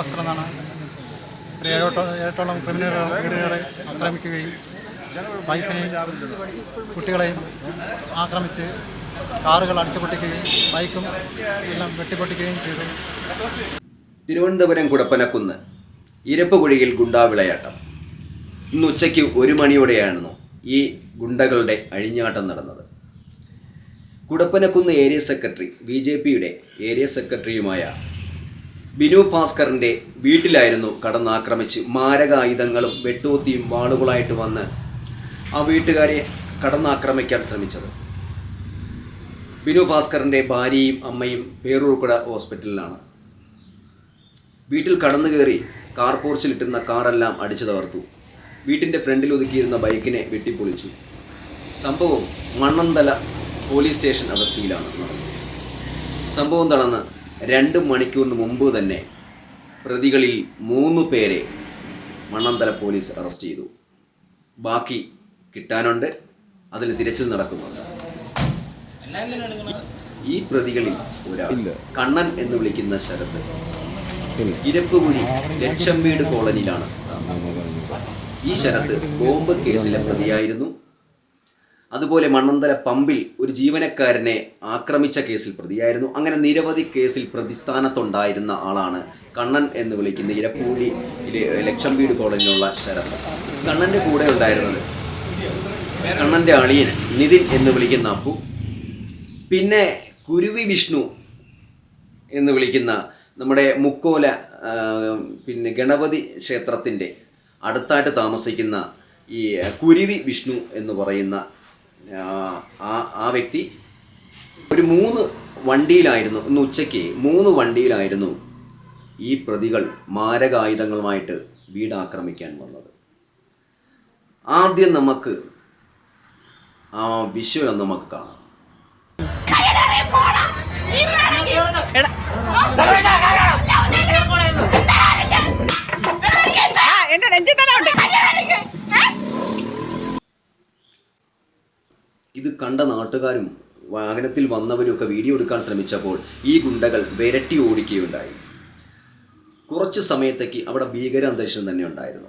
ഭാസ്കർ എന്നാണ്. ഒരു ഏഴോട്ടോ ഏഴോട്ടോളം ക്രിമിനൽ വീടുകളെ ആക്രമിക്കുകയും വൈഫിനെയും കുട്ടികളെയും ആക്രമിച്ച് കാറുകൾ അടിച്ചു പൊട്ടിക്കുകയും ബൈക്കും എല്ലാം വെട്ടിപ്പൊട്ടിക്കുകയും ചെയ്തു. തിരുവനന്തപുരം കുടപ്പനക്കുന്ന് ഇരപ്പുകുഴിയിൽ ഗുണ്ടാവിളയാട്ടം ഇന്ന് ഉച്ചയ്ക്ക് ഒരു മണിയോടെയായിരുന്നു ഈ ഗുണ്ടകളുടെ അഴിഞ്ഞാട്ടം നടന്നത്. Kudappanakunnu area secretary B J പിയുടെ ഏരിയ സെക്രട്ടറിയുമായ ബിനു ഭാസ്കറിന്റെ വീട്ടിലായിരുന്നു കടന്നാക്രമിച്ച് മാരകായുധങ്ങളും വെട്ടൂത്തിയും വാളുകളായിട്ട് വന്ന് ആ വീട്ടുകാരെ കടന്നാക്രമിക്കാൻ ശ്രമിച്ചത്. ബിനു ഭാസ്കറിന്റെ ഭാര്യയും അമ്മയും പേരൂർക്കുട ഹോസ്പിറ്റലിലാണ്. വീട്ടിൽ കടന്നു കയറി കാർ പോർച്ചിലിട്ടുന്ന കാറെല്ലാം അടിച്ചു തകർത്തു. വീട്ടിന്റെ ഫ്രണ്ടിൽ ഒതുക്കിയിരുന്ന ബൈക്കിനെ വെട്ടിപ്പൊളിച്ചു. സംഭവം മണ്ണന്തല പോലീസ് സ്റ്റേഷൻ അതിർത്തിയിലാണ് നടന്നത്. സംഭവം നടന്ന് രണ്ട് മണിക്കൂറിന് മുമ്പ് തന്നെ പ്രതികളിൽ മൂന്ന് പേരെ മണ്ണന്തല പോലീസ് അറസ്റ്റ് ചെയ്തു. ബാക്കി കിട്ടാനുണ്ട്. അതിന് തിരച്ചിൽ നടക്കുന്നുണ്ട്. ഈ പ്രതികളിൽ ഒരാൾ കണ്ണൻ എന്ന് വിളിക്കുന്ന ശരത്ത് ഇരപ്പുകുഴി ലക്ഷം വീട് കോളനിയിലാണ് താമസം ഈ ശരത്ത് ബോംബ് കേസിലെ പ്രതിയായിരുന്നു. അതുപോലെ മണ്ണന്തല പമ്പിൽ ഒരു ജീവനക്കാരനെ ആക്രമിച്ച കേസിൽ പ്രതിയായിരുന്നു. അങ്ങനെ നിരവധി കേസിൽ പ്രതിസ്ഥാനത്തുണ്ടായിരുന്ന ആളാണ് കണ്ണൻ എന്ന് വിളിക്കുന്ന ഇരപ്പൂലി ലക്ഷം വീട് കോളനിയിലുള്ള ശരത്. കണ്ണന്റെ കൂടെ ഉണ്ടായിരുന്നത് കണ്ണന്റെ അളിയൻ നിതിൻ എന്ന് വിളിക്കുന്ന അപ്പു. പിന്നെ കുരുവി വിഷ്ണു എന്ന് വിളിക്കുന്ന നമ്മുടെ മുക്കോല പിന്നെ ഗണപതി ക്ഷേത്രത്തിന്റെ അടുത്തായിട്ട് താമസിക്കുന്ന ഈ കുരുവി വിഷ്ണു എന്ന് പറയുന്ന ആ, വ്യക്തി ഒരു മൂന്ന് വണ്ടിയിലായിരുന്നു ഇന്ന് ഉച്ചയ്ക്ക് മൂന്ന് വണ്ടിയിലായിരുന്നു ഈ പ്രതികൾ മാരകായുധങ്ങളുമായിട്ട് വീടാക്രമിക്കാൻ വന്നത്. ആദ്യം നമുക്ക് ആ വിഷ്വൽ നമുക്ക് കാണാം. കണ്ട നാട്ടുകാരും വാഹനത്തിൽ വന്നവരും ഒക്കെ വീഡിയോ എടുക്കാൻ ശ്രമിച്ചപ്പോൾ ഈ ഗുണ്ടകൾ വിരട്ടി ഓടിക്കുകയുണ്ടായി. കുറച്ച് സമയത്തേക്ക് അവിടെ ഭീകര അന്തരീക്ഷം തന്നെ ഉണ്ടായിരുന്നു.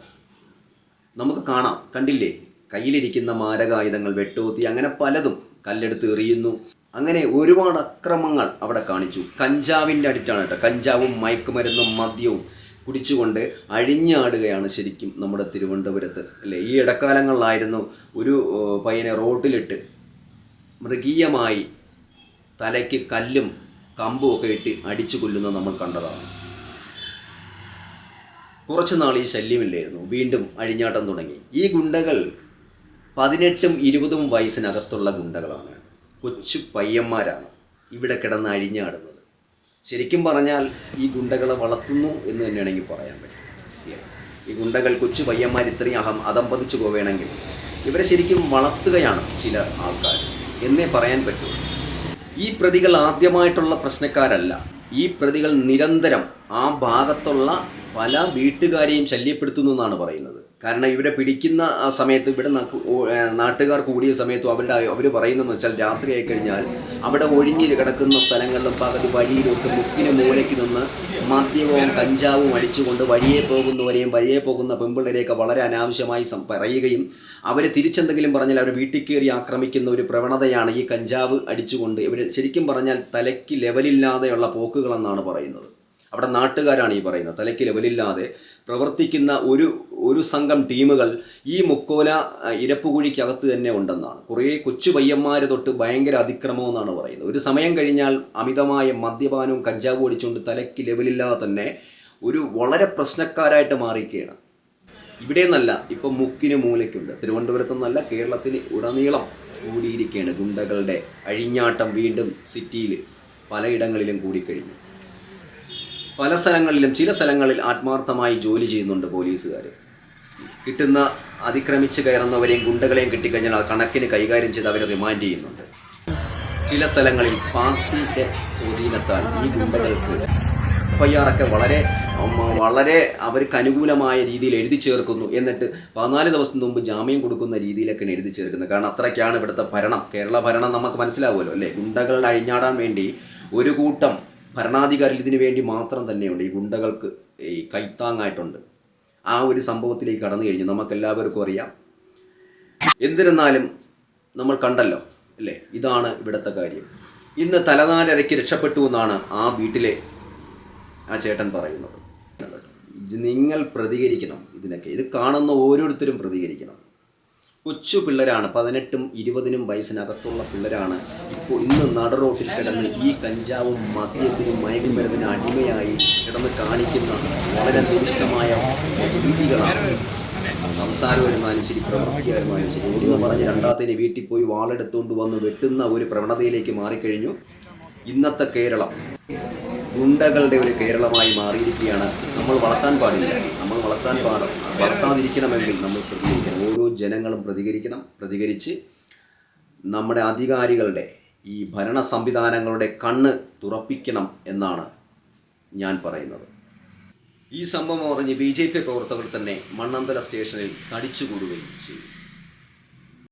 നമുക്ക് കാണാം. കണ്ടില്ലേ? കയ്യിലിരിക്കുന്ന മാരകായുധങ്ങൾ വെട്ടൂത്തി അങ്ങനെ പലതും കല്ലെടുത്ത് എറിയുന്നു. അങ്ങനെ ഒരുപാട് അക്രമങ്ങൾ അവിടെ കാണിച്ചു. കഞ്ചാവിന്റെ അടിറ്റാണ് കേട്ടോ. കഞ്ചാവും മയക്കുമരുന്നും മദ്യവും കുടിച്ചുകൊണ്ട് അഴിഞ്ഞാടുകയാണ് ശരിക്കും നമ്മുടെ തിരുവനന്തപുരത്ത്. അല്ലേ? ഈ ഇടക്കാലങ്ങളിലായിരുന്നു ഒരു പയ്യനെ റോട്ടിലിട്ട് മൃഗീയമായി തലയ്ക്ക് കല്ലും കമ്പും ഒക്കെ ഇട്ട് അടിച്ചു കൊല്ലുന്നത് നമ്മൾ കണ്ടതാണ്. കുറച്ചു നാൾ ഈ ശല്യമില്ലായിരുന്നു. വീണ്ടും അഴിഞ്ഞാട്ടം തുടങ്ങി. ഈ ഗുണ്ടകൾ പതിനെട്ടും ഇരുപതും വയസ്സിനകത്തുള്ള ഗുണ്ടകളാണ്. കൊച്ചു പയ്യന്മാരാണ് ഇവിടെ കിടന്ന് അഴിഞ്ഞാടുന്നത്. ശരിക്കും പറഞ്ഞാൽ ഈ ഗുണ്ടകളെ വളർത്തുന്നു എന്ന് തന്നെയാണെങ്കിൽ പറയാൻ പറ്റും. ഈ ഗുണ്ടകൾ കൊച്ചു പയ്യന്മാർ ഇത്രയും അഹം അതമ്പതിച്ചു പോവുകയാണെങ്കിൽ ഇവരെ ശരിക്കും വളർത്തുകയാണ് ചില ആൾക്കാർ. എന്നേ പറയാൻ പറ്റൂ. ഈ പ്രതികൾ ആദ്യമായിട്ടുള്ള പ്രശ്നക്കാരല്ല. ഈ പ്രതികൾ നിരന്തരം ആ ഭാഗത്തുള്ള പല വീട്ടുകാരെയും ശല്യപ്പെടുത്തുന്നു എന്നാണ് പറയുന്നത്. കാരണം ഇവരെ പിടിക്കുന്ന ആ സമയത്ത് ഇവിടെ നാട്ടുകാർ കൂടിയ സമയത്തും അവരുടെ അവർ പറയുന്നതെന്ന് വെച്ചാൽ രാത്രിയായി കഴിഞ്ഞാൽ അവിടെ ഒഴിഞ്ഞ് കിടക്കുന്ന സ്ഥലങ്ങളിലും പകുതി ഒക്കെ മുക്കിന് മൂലയ്ക്ക് നിന്ന് മദ്യവും കഞ്ചാവും അടിച്ചുകൊണ്ട് വഴിയെ പോകുന്നവരെയും വഴിയെ പോകുന്ന പെമ്പിള്ളരെയൊക്കെ വളരെ അനാവശ്യമായി പറയുകയും അവർ തിരിച്ചെന്തെങ്കിലും പറഞ്ഞാൽ അവർ വീട്ടിൽ കയറി ആക്രമിക്കുന്ന ഒരു പ്രവണതയാണ് ഈ കഞ്ചാവ് അടിച്ചുകൊണ്ട്. ഇവർ ശരിക്കും പറഞ്ഞാൽ തലയ്ക്ക് ലെവലില്ലാതെയുള്ള പോക്കുകളെന്നാണ് പറയുന്നത്. അവിടെ നാട്ടുകാരാണ് ഈ പറയുന്നത്. തലയ്ക്ക് ലെവലില്ലാതെ പ്രവർത്തിക്കുന്ന ഒരു ഒരു സംഘം ടീമുകൾ ഈ മുക്കോല ഇരപ്പുകുഴിക്കകത്ത് തന്നെ ഉണ്ടെന്നാണ്. കുറേ കൊച്ചു പയ്യന്മാർ തൊട്ട് ഭയങ്കര അതിക്രമം എന്നാണ് പറയുന്നത്. ഒരു സമയം കഴിഞ്ഞാൽ അമിതമായ മദ്യപാനവും കഞ്ചാവും അടിച്ചുകൊണ്ട് തലയ്ക്ക് ലെവലില്ലാതെ തന്നെ ഒരു വളരെ പ്രശ്നക്കാരായിട്ട് മാറിയിരിക്കുകയാണ്. ഇവിടെ നിന്നല്ല ഇപ്പം മുക്കിന് മൂലയ്ക്കുണ്ട്. തിരുവനന്തപുരത്ത് നിന്നല്ല കേരളത്തിന് ഉടനീളം കൂടിയിരിക്കുകയാണ് ഗുണ്ടകളുടെ അഴിഞ്ഞാട്ടം വീണ്ടും സിറ്റിയിൽ പലയിടങ്ങളിലും കൂടിക്കഴിഞ്ഞു. പല സ്ഥലങ്ങളിലും ചില സ്ഥലങ്ങളിൽ ആത്മാർത്ഥമായി ജോലി ചെയ്യുന്നുണ്ട് പോലീസുകാർ കിട്ടുന്ന അതിക്രമിച്ച് കയറുന്നവരെയും ഗുണ്ടകളെയും കിട്ടിക്കഴിഞ്ഞാൽ ആ കണക്കിന് കൈകാര്യം ചെയ്ത് അവരെ റിമാൻഡ് ചെയ്യുന്നുണ്ട്. ചില സ്ഥലങ്ങളിൽ പാർട്ടിയുടെ സ്വാധീനത്താൽ ഈ ഗുണ്ടകൾക്ക് എഫ്ഐആറൊക്കെ വളരെ വളരെ അവർക്ക് അനുകൂലമായ രീതിയിൽ എഴുതി ചേർക്കുന്നു. എന്നിട്ട് പതിനാല് ദിവസം മുമ്പ് ജാമ്യം കൊടുക്കുന്ന രീതിയിലൊക്കെയാണ് എഴുതി ചേർക്കുന്നത്. കാരണം അത്രയ്ക്കാണ് ഇവിടുത്തെ ഭരണം. കേരള ഭരണം നമുക്ക് മനസ്സിലാവുമല്ലോ അല്ലേ? ഗുണ്ടകളുടെ അഴിഞ്ഞാടാൻ വേണ്ടി ഒരു കൂട്ടം ഭരണാധികാരി ഇതിനു വേണ്ടി മാത്രം തന്നെയുണ്ട്. ഈ ഗുണ്ടകൾക്ക് ഈ കൈത്താങ്ങായിട്ടുണ്ട്. ആ ഒരു സംഭവത്തിലേക്ക് കടന്നു കഴിഞ്ഞു. നമുക്കെല്ലാവർക്കും അറിയാം. എന്നിരുന്നാലും നമ്മൾ കണ്ടല്ലോ അല്ലേ? ഇതാണ് ഇവിടുത്തെ കാര്യം. ഇന്ന് തലനാലരയ്ക്ക് രക്ഷപ്പെട്ടു എന്നാണ് ആ വീട്ടിലെ ആ ചേട്ടൻ പറയുന്നത്. നിങ്ങൾ പ്രതികരിക്കണം ഇതിനൊക്കെ. ഇത് കാണുന്ന ഓരോരുത്തരും പ്രതികരിക്കണം. കൊച്ചു പിള്ളേരാണ് പതിനെട്ടും ഇരുപതിനും വയസ്സിനകത്തുള്ള പിള്ളേരാണ്. ഇപ്പോൾ ഇന്ന് നടറോട്ടിൽ കിടന്ന് ഈ കഞ്ചാവും മദ്യത്തിനും മയക്കുമരുന്നിനും അടിമയായി കിടന്ന് കാണിക്കുന്ന വളരെ ദുരിഷ്ടമായ രീതികളാണ് സംസാരമായിരുന്നാലും ശരി പ്രവൃത്തിയായിരുന്നാലും ശരി. ഒന്ന് പറഞ്ഞ് രണ്ടാമത്തേന് വീട്ടിൽ പോയി വാളെടുത്തുകൊണ്ട് വന്ന് വെട്ടുന്ന ഒരു പ്രവണതയിലേക്ക് മാറിക്കഴിഞ്ഞു. ഇന്നത്തെ കേരളം ഗുണ്ടകളുടെ ഒരു കേരളമായി മാറിയിരിക്കുകയാണ്. നമ്മൾ വളർത്താൻ പാടില്ല. നമ്മൾ വളർത്താൻ പാട വളർത്താതിരിക്കണമെങ്കിൽ നമ്മൾ പ്രതികരിക്കണം. ഓരോ ജനങ്ങളും പ്രതികരിക്കണം. പ്രതികരിച്ച് നമ്മുടെ അധികാരികളുടെ ഈ ഭരണ സംവിധാനങ്ങളുടെ കണ്ണ് തുറപ്പിക്കണം എന്നാണ് ഞാൻ പറയുന്നത്. ഈ സംഭവം അറിഞ്ഞ് ബി ജെ പി പ്രവർത്തകർ തന്നെ മണ്ണന്തല സ്റ്റേഷനിൽ തടിച്ചുകൂടുകയും ചെയ്തു.